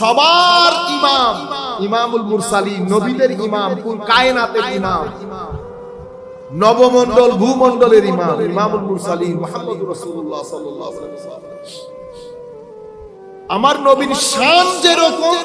সবার ইমাম, ইমামুল মুরসালিন, নবীদের ইমাম, কুল কায়নাতের ইমাম, নবমণ্ডল, ভূমণ্ডলের ইমাম, ইমামুল মুরসালিন মুহাম্মদুর রাসূলুল্লাহ সাল্লাল্লাহু আলাইহি ওয়াসাল্লাম। আমার নবীর শান যেরকম,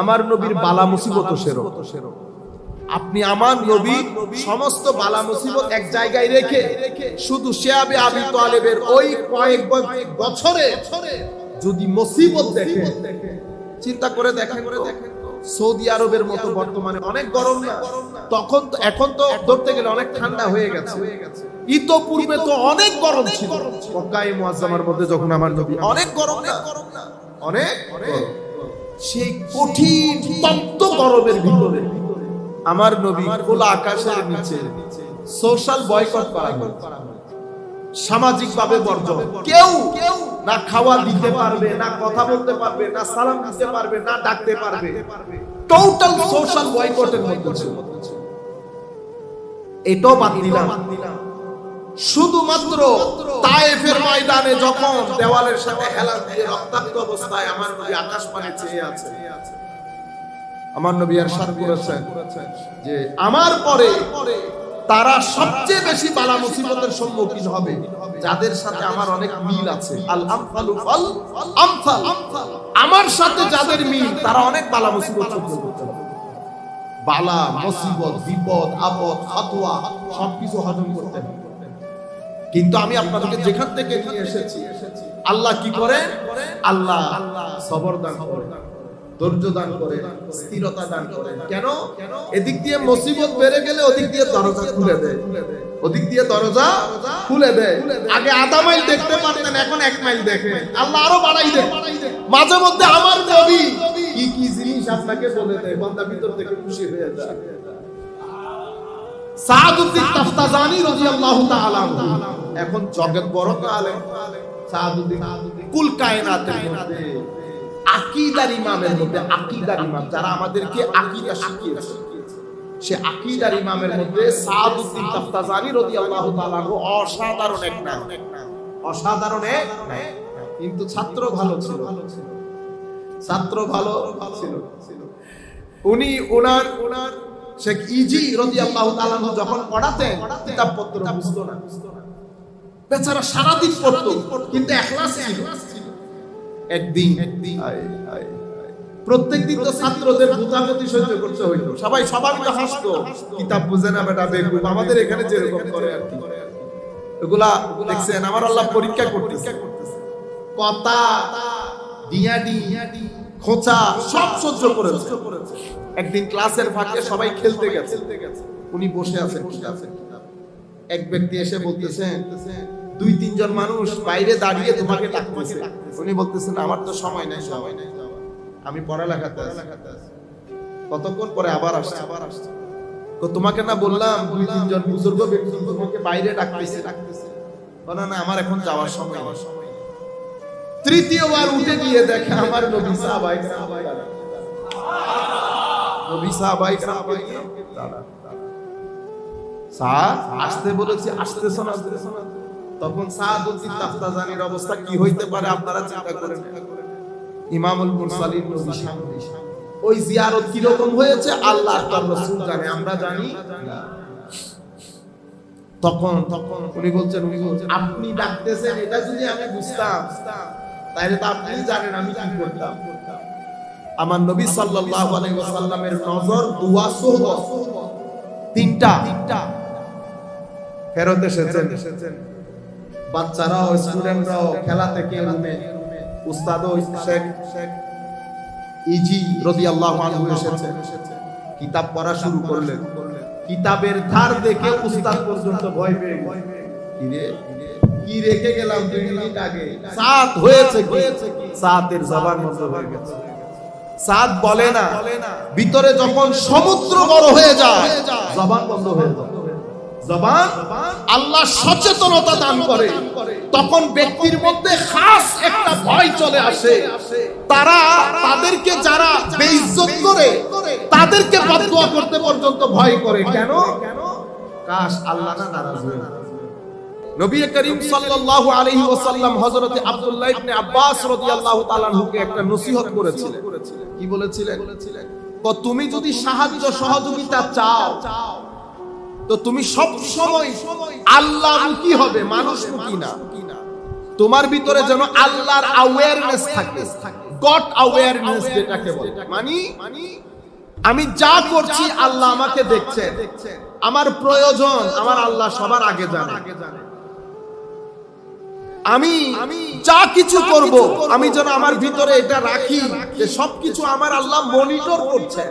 আমার নবীর বালা মুসিবত সেরকম। আপনি আমার নবী সমস্ত বালা মুসিবত এক জায়গায় রেখে, শুধু শেয়াবে আবি তালেবের ওই কয়েক বছরে যদি মুসিবত দেখে চিন্তা করে দেখেন সৌদি আরবের মতো বর্তমানে অনেক গরম না, তখন তো এখন তো ধরতে গেলে অনেক ঠান্ডা হয়ে গেছে। ইতোপূর্বে তো অনেক গরম ছিল। মক্কায়ে মুআজ্জামার মধ্যে যখন আমার নবী অনেক গরম না, অনেক। সেই কঠিন, তপ্ত গরমের ভিতরে আমার নবী খোলা আকাশের নিচে সোশ্যাল বয়কট করা হয়েছে। সামাজিক ভাবে বর্জন। কেউ কেউ না খাওয়া দিতে পারবে, না কথা বলতে পারবে, না সালাম দিতে পারবে, না ডাকতে পারবে। টোটাল সোশ্যাল বয়কটের মধ্যে এটাও বাদ দিলাম। শুধুমাত্র তায়েফের ময়দানে যখন দেওয়ালের সাথে হেলান দিয়ে রক্তাক্ত অবস্থায় আমার নবী আকাশ পানে চেয়ে আছে। আমার নবী আর সাত করেছেন যে, আমার পরে তারা সবচেয়ে বেশি বালা মুসিবতের সম্মুখীন হবে। যাদের সাথে আমার অনেক মিল আছে। আমার সাথে যাদের মিল, তারা অনেক বালা মুসিবত করতে বালা, মুসিবত, বিপদ, আপদ ফাতোয়া সবকিছু হজম করতে কিন্তু আমি আপনাদেরকে যেখান থেকে নিয়ে এসেছি, আল্লাহ কি করে? আল্লাহ সবর দান করে। ধৈর্য দান করে, স্থিরতা দান করে। কেন? এদিক দিয়ে মুসিবত বেড়ে গেলে ওদিক দিয়ে দরজা খুলে দেয়। ওদিক দিয়ে দরজা খুলে দেয়। আগে আধা মাইল দেখতে পারতেন, এখন এক মাইল দেখে আল্লাহ আরও বাড়াই দেয় মাঝে মধ্যে আমার নবী কি কি জিনিস আপনাকে বলে দেয়? বান্দা ভিতর থেকে খুশি হয়ে যায়। সাদউদ্দিন তাফতাজানি রাদিয়াল্লাহু তাআলা এখন জগৎ বড় আলেম সাদউদ্দিন কুল কায়নাতের মধ্যে। আকীদার ইমামের মধ্যে, আকীদার ইমাম, যারা আমাদেরকে আকীদা শিখিয়েছে। সে আকীদার ইমামের মধ্যে সাদউদ্দিন তাফতাজানি রাদিয়াল্লাহু তাআলা অসাধারণ এক নাম। অসাধারণ এক কিন্তু ছাত্র ভালো ছিল। ছাত্র ভালো ছিল। উনি ওনার ওনার শেখ ইজি রাদিয়াল্লাহু তাআলা যখন পড়াতেন, কিতাবপত্র বুঝতো না। বেচারা সারা দিন পড়তো, কিন্তু এখলাস একদিন একদিন প্রত্যেকদিন তো ছাত্রদের সহ্য করতে সবাই সবার মিলে হাসতো। কিতাব বুঝে না বেটা আমাদের এখানে যেরকম করে আর কি। এগুলা দেখছেন, আমার আল্লাহ পরীক্ষা করতেছে। কথা, ডিয়াডি, খোঁচা, সব সহ্য করেছে। একদিন ক্লাসের ফাঁকে সবাই খেলতে গেছে। উনি বসে আছেন এক ব্যক্তি এসে বলতেছেন দুই, তিনজন মানুষ বাইরে দাঁড়িয়ে তোমাকে ডাকতেছে। উনি বলতেছেন, আমার তো সময় নাই সময় নাই আমি পড়ালেখাতে আছি। কতক্ষণ পরে আবার আসছে? আবার আসছে তোমাকে না বললাম, দুই, তিনজন বুজুর্গ ব্যক্তি তোমাকে বাইরে ডাকতেছে। ডাকতেছে বলে, না আমার এখন যাওয়ার সময় আমার সময় তৃতীয়বার উঠে গিয়ে দেখে আমার নবী সাহাবাই নবী সাহাবাই দাঁড়া সাদ আসতে বলেছি, আসতেছ না আসতেছ না তখন সাদউদ্দিন তাফতাজানির অবস্থা কি হইতে পারে আপনারা চিন্তা করেন। ইমামুল মুরসালিন নবী সামনে। ওই জিয়ারত কি রকম হয়েছে? আল্লাহ তার রাসূল জানে, আমরা জানি। তখন তখন উনি বলছেন উনি বলছেন, আপনি ডাকতেছেন, এটা যদি আমি বুঝতাম তাহলে তো আপনি জানেন আমি কি করতাম। আমার নবী সাল্লাল্লাহু আলাইহি ওয়াসাল্লামের নজর, দুয়া, সোহবত তিনটা তিনটা। ফেরত এসেছেন। বাচ্চারাও স্টুডেন্টরাও খেলা থেকে রুমে উস্তাদও শেখ ইজি রাদিয়াল্লাহু আনহু এসেছেন কিতাব পড়া শুরু করলেন। কিতাবের ধার দেখে উস্তাদ পর্যন্ত ভয় পেয়ে। কি রেখে গেলাম দুই মিনিট আগে? সাত হয়েছে সাতের জবান হয়ে গেছে। সাত বলে না। ভিতরে যখন সমুদ্র বড় হয়ে যায়, জবান বন্ধ হয়ে যায়। আল্লাহ সচেতনতা দান করে। তখন ব্যক্তির মধ্যে খাস একটা ভয় চলে আসে। তারা তাদেরকে যারা বেইজ্জত করে, তাদেরকে বদদুয়া করতে পর্যন্ত ভয় করে। কেন? কাশ আল্লাহ না নারাজ হয়ে নবী করিম সাল্লাল্লাহু আলাইহি ওয়াসাল্লাম আব্দুল্লাহ ইবনে আব্বাস রাদিয়াল্লাহু তাআলা একটা নসিহত করেছিলেন। কি বলেছিলেন? তুমি যদি সাহায্য সহযোগিতা চাও তো তুমি সব সময় আল্লাহ মুখী হবে, মানুষ মুখী না। তোমার ভিতরে যেন আল্লাহর অ্যাওয়ারনেস থাকে। গড অ্যাওয়ারনেস যেটাকে বলে। মানে আমি যা করছি, আল্লাহ আমাকে দেখছে। আমার প্রয়োজন, আমার আল্লাহ সবার আগে জানে। আমি যা কিছু করব, আমি যেন আমার ভিতরে এটা রাখি, যে সবকিছু আমার আল্লাহ মনিটর করছে।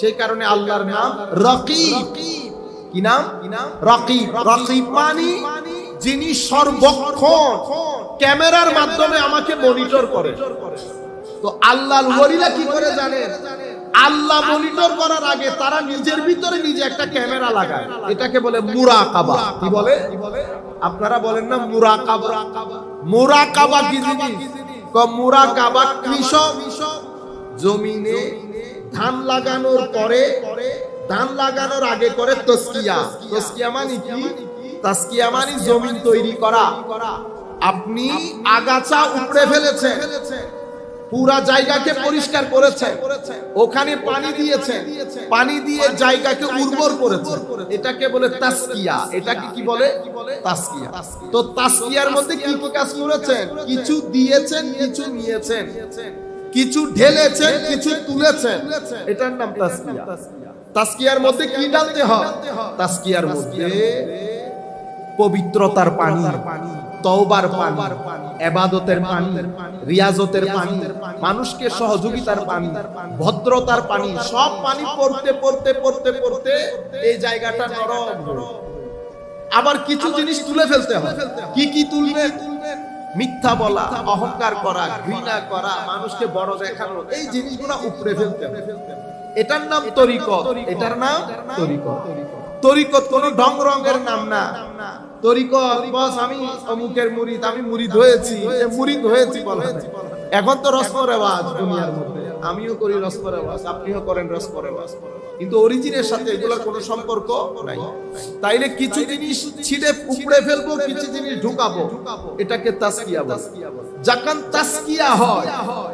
সেই কারণে আল্লাহর নাম রকিব। কি নাম? মানে যিনি সর্বক্ষণ ক্যামেরার মাধ্যমে আমাকে মনিটর করে। তো কি করে জানেন আল্লাহ মনিটর করার আগে তারা নিজের ভিতরে নিজে একটা ক্যামেরা লাগায়। এটাকে বলে মুরাকাবা। কি বলে? আপনারা বলেন না মুরাকাবা। মুরাকাবা ক মুরাকাবা কৃষক। জমিনে ধান লাগানোর পরে ধান লাগানোর আগে করে তসকিয়া। তসকিয়া মানে কি? তাসকিয়া মানে জমিন তৈরি করা। আপনি আগাছা উপড়ে ফেলেছেন। পুরা জায়গাকে পরিষ্কার করেছে ওখানে পানি দিয়েছে পানি দিয়ে জায়গাকে উর্বর করেছে এটাকে বলে তাসকিয়া। এটাকে কি বলে? তাসকিয়া। তো তাসকিয়ার মধ্যে কি কি কাজ করেছেন? কিছু দিয়েছেন, কিছু নিয়েছেন। কিছু ঢেলেছেন, কিছু তুলেছেন। এটার নাম তাসকিয়া। তাসকিয়ার মধ্যে কি ডালতে হয়? তাসকিয়ার মধ্যে পবিত্রতার পানি তওবার পানি এবাদতের পানি রিয়াজতের পানি মানুষকে সহযোগিতার পানি ভদ্রতার পানি সব পানি পড়তে পড়তে পড়তে পড়তে এই জায়গাটা নরম আবার কিছু জিনিস তুলে ফেলতে হয়। কি কি তুলবে মিথ্যা বলা অহংকার করা ঘৃণা করা মানুষকে বড় দেখানো এই জিনিসগুলো উপরে ফেলতে হবে এটার নাম তরিকত। এটার নাম তরিকত। তরিকত। কোন ঢং রঙের নাম না। তরিকত বস আমি অমুকের মুরিদ আমি মুরিদ হয়েছি। মুরিদ হয়েছি এখন তো রসম রেওয়াজ দুনিয়ার মধ্যে। আমিও করি রসম রেওয়াজ আপনিও করেন রসম রেওয়াজ। কিন্তু অরিজিনের সাথে এগুলোর কোনো সম্পর্ক নাই। তাইলে কিছু জিনিস ছিঁড়ে উপড়ে ফেলব কিছু জিনিস ঢুকাবো। এটাকে তাসকিয়া বলে। যখন তাসকিয়া হয়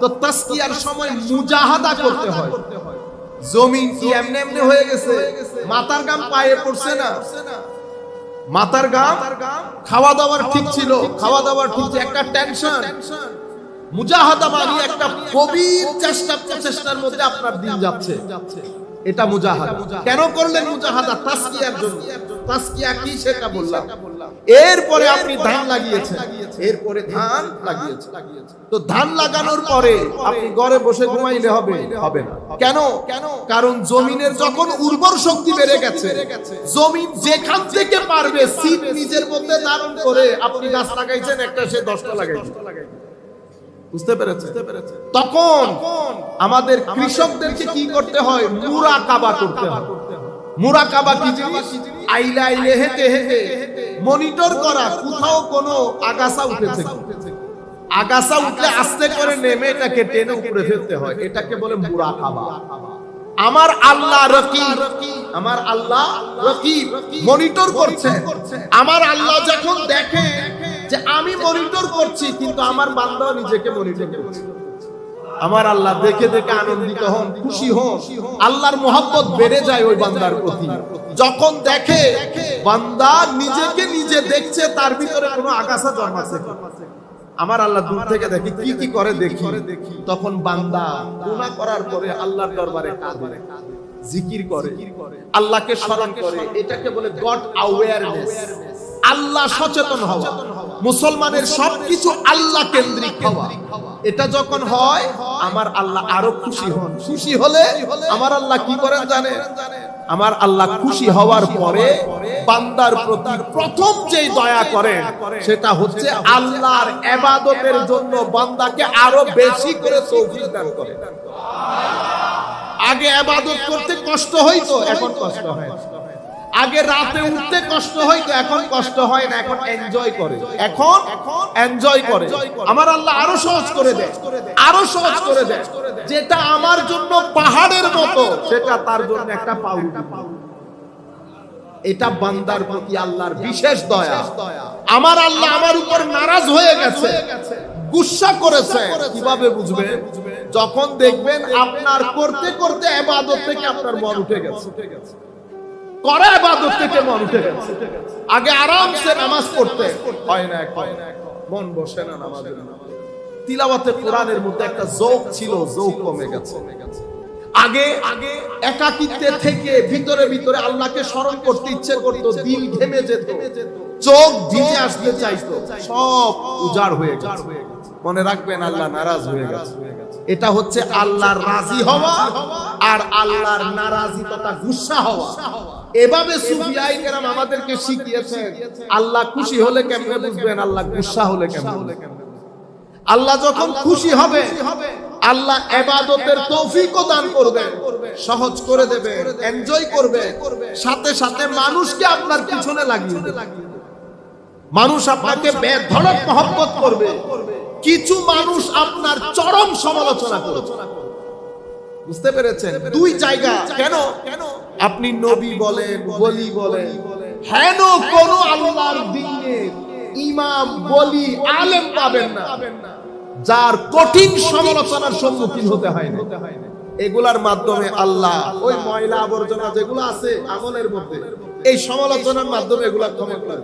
তো তাসকিয়ার সময় মুজাহাদা করতে হয়। জমিন কি এমনি এমনি হয়ে গেছে? মাথার গাম পায়ে পড়ছে না? মাথার গাম খাওয়া দাওয়ার ঠিক ছিল খাওয়া দাওয়ার ঠিক একটা টেনশন মুজাহাদা মানে একটা কবির চেষ্টা প্রচেষ্টার মধ্যে আপনার দিন যাচ্ছে। এটা মুজাহাদা। কেন করলেন মুজাহাদা? তাসকিয়ার জন্য। তাসকিয়া কি সেটা বললাম। এরপরে আপনি ধান লাগিয়েছেন। এরপরে ধান লাগিয়েছেন। তো ধান লাগানোর পরে আপনি ঘরে বসে ঘুমাইলে হবে হবে না। কেন? কারণ জমিনের যখন উর্বর শক্তি বেড়ে গেছে জমিন যেখান থেকে পারবে সিট নিজের মধ্যে ধারণ করে আপনি গাছ লাগাইছেন একটা সে দশটা লাগাইছেন। বুঝতে পেরেছে তখন আমাদের কৃষকদেরকে কি করতে হয়? মুরাকাবা করতে হয়। মুরাকাবা কি জিনিস? আইলে আইলে হেঁটে হেঁটে মনিটর করা কোথাও কোনো আগাছা উঠেছে আগাছা উঠলে আস্তে করে নেমে এটাকে টেনে উপরে ফেলতে হয়। এটাকে বলে মুরাকাবা। আমার আল্লাহ রকিব। আমার আল্লাহ রকিব। মনিটর করছে আমার আল্লাহ যখন দেখে যে আমি মনিটর করছি, কিন্তু আমার বান্দাও নিজেকে মনিটর করছে। আমার আল্লাহ দেখে দেখে আনন্দিত হন, খুশি হন। আল্লাহর মোহাব্বত বেড়ে যায় ওই বান্দার প্রতি। যখন দেখে বান্দা নিজেকে নিজে দেখছে, তার ভিতরে কোনো আগাছা জন্মাছে? আমার আল্লাহ দূর থেকে দেখি কি কি করে দেখি? তখন বান্দা গুনাহ করার পরে আল্লাহর দরবারে কাঁদে। জিকির করে। আল্লাহকে স্মরণ করে। এটাকে বলে গড অ্যাওয়ারনেস আল্লাহ সচেতন হওয়া। মুসলমানের সবকিছু আল্লাহ কেন্দ্রিক হওয়া। এটা যখন হয়, আমার আল্লাহ আরও খুশি হন। খুশি হলে আমার আল্লাহ কি করেন জানেন? আমার আল্লাহ খুশি হওয়ার পরে বান্দার প্রতি প্রথম যেই দয়া করেন, সেটা হচ্ছে আল্লাহর এবাদতের জন্য বান্দাকে আরও বেশি করে তৌফিক দান করেন আগে এবাদত করতে কষ্ট হইতো, এখন কষ্ট হয়। আগে রাতে উঠতে কষ্ট হইতো এখন কষ্ট হয় না, এখন এনজয় করে। এখন এনজয় করে। আমার আল্লাহ আরও সহজ করে দেয়, আরও সহজ করে দেয়। যেটা আমার জন্য পাহাড়ের মতো, সেটা তার জন্য একটা পাউরুটি। এটা বান্দার প্রতি আল্লাহর বিশেষ দয়া। আমার আল্লাহ আমার উপর নারাজ হয়ে গেছে, গুসা করেছে। কীভাবে বুঝবে যখন দেখবেন আপনার করতে করতে এবাদত থেকে আপনার মন উঠে গেছে। করে এবাদত থেকে মন উঠে গেছে। আগে আরামসে নামাজ পড়তে হয় না এখন। মন বসে না নামাজের তিলাওয়াতে কোরআনের মধ্যে একটা জোক ছিল, জোক কমে গেছে। আগে আগে একাকিত্বে থেকে ভিতরে ভিতরে আল্লাহকে স্মরণ করতে ইচ্ছে দিল ঘেমে যেত। চোখ ভিজে আসতে চাইতো। সব উজাড় হয়ে গেছে। মনে রাখবেন আল্লাহ নারাজ হয়ে গেছে। এটা হচ্ছে আল্লাহর রাজি হওয়া আর আল্লাহর নারাজি গুসা হওয়া। এভাবে সুফিয়াই কেরাম আমাদেরকে শিখিয়েছেন। আল্লাহ খুশি হলে কেমনে বুঝবেন? আল্লাহ গুসা হলে কেমনে আল্লাহ যখন খুশি হবে আল্লাহ এবাদতের তৌফিকও দান করবে সহজ করে দেবে এনজয় করবে সাথে সাথে মানুষকে আপনার পিছনে লাগিয়ে দেবে মানুষ আপনাকে বেধড়ক মহব্বত করবে। কিছু মানুষ আপনার চরম সমালোচনা করবে। বুঝতে পেরেছেন? দুই জায়গা। কেন? আপনি নবী বলেন বলি বলেন হেন কোন আল্লাহর দিনের ইমাম বলি আলেম পাবেন না। যার কঠিন সমালোচনার সম্মুখীন হতে হয় না। এগুলার মাধ্যমে আল্লাহ ওই ময়লা আবর্জনা যেগুলো আছে আমলের মধ্যে এই সমালোচনার মাধ্যমে এগুলা ক্ষমা করে।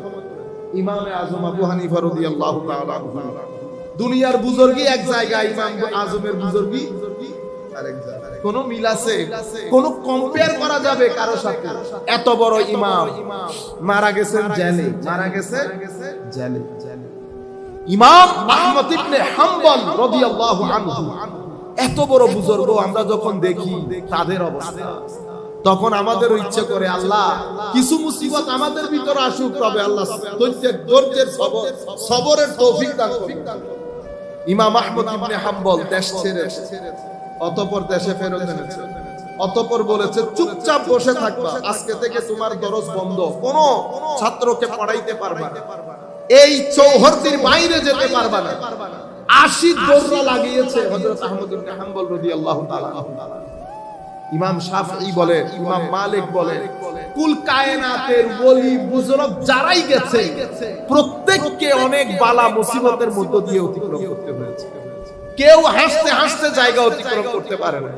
ইমামে আজম আবু হানিফা রাদিয়াল্লাহু তাআলা। দুনিয়ার বুজুর্গি এক জায়গায় ইমাম আজমের বুজুর্গি আরেক জায়গায়। কোন মিল আছে? কম্পেয়ার করা যাবে কারও সাথে? এত বড় ইমাম মারা গেছেন জেলে। মারা গেছে জেলে। ইমাম আহমদ ইবনে হাম্বল আনহু। এত বড় বুজুর্গ আমরা যখন দেখি, তাদের অবস্থা। তখন আমাদের ইচ্ছে করে, আল্লাহ, কিছু মুসিবত আমাদের ভিতরে আসুক, তবে আল্লাহ ধৈর্যের ধৈর্যের সবর, সবরের তৌফিক দান ইমাম আহমদ ইবনে হাম্বল দেশ ছেড়ে অতঃপর দেশে ফেরত এনেছে। অতঃপর বলেছে, চুপচাপ বসে থাকবা, আজকে থেকে তোমার দরজ বন্ধ। কোন ছাত্রকে পড়াইতে পারবা এই চৌহদ্দির বাইরে যেতে পারবা না। আশি লাগিয়েছে হাম্বল ইমাম বলে, ইমাম মালিক বলে, কুল কায়নাতের যারাই গেছে, প্রত্যেককে অনেক বালা মুসিবতের মধ্য দিয়ে অতিক্রম করতে হয়েছে। কেউ হাসতে হাসতে জায়গা অতিক্রম করতে পারে না।